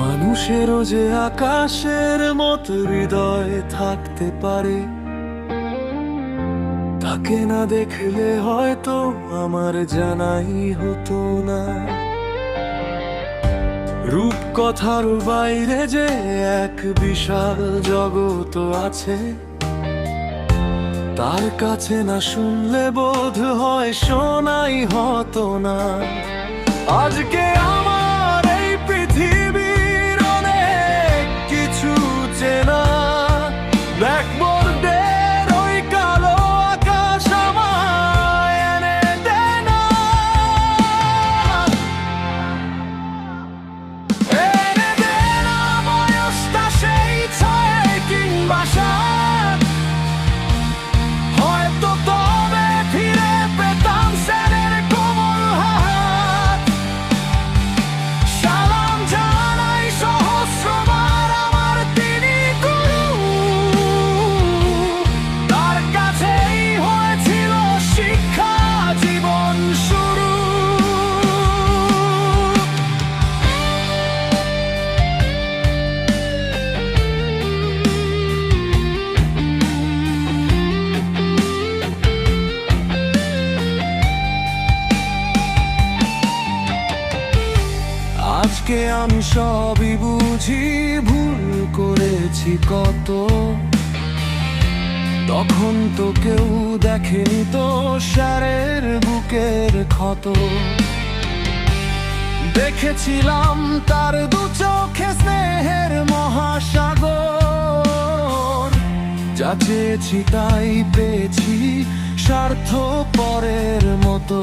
মানুষেরও যে আকাশের মতো হৃদয় থাকতে পারে, তাকে না দেখলে হয়তো আমার জানাই হতো না। রূপ কথার বাইরে যে এক বিশাল জগৎ আছে, তার কাছে না শুনলে বোধ হয় শোনাই হতো না। আজকে আমার আজকে আমি সবই বুঝি, ভুল করেছি কত। তখন তো কেউ দেখেনি তো স্যারের বুকের ক্ষত। দেখেছিলাম তার দু চোখে স্নেহের মহাসাগর। যা চেয়েছি তাই পেয়েছি, স্বার্থ পরের মতো।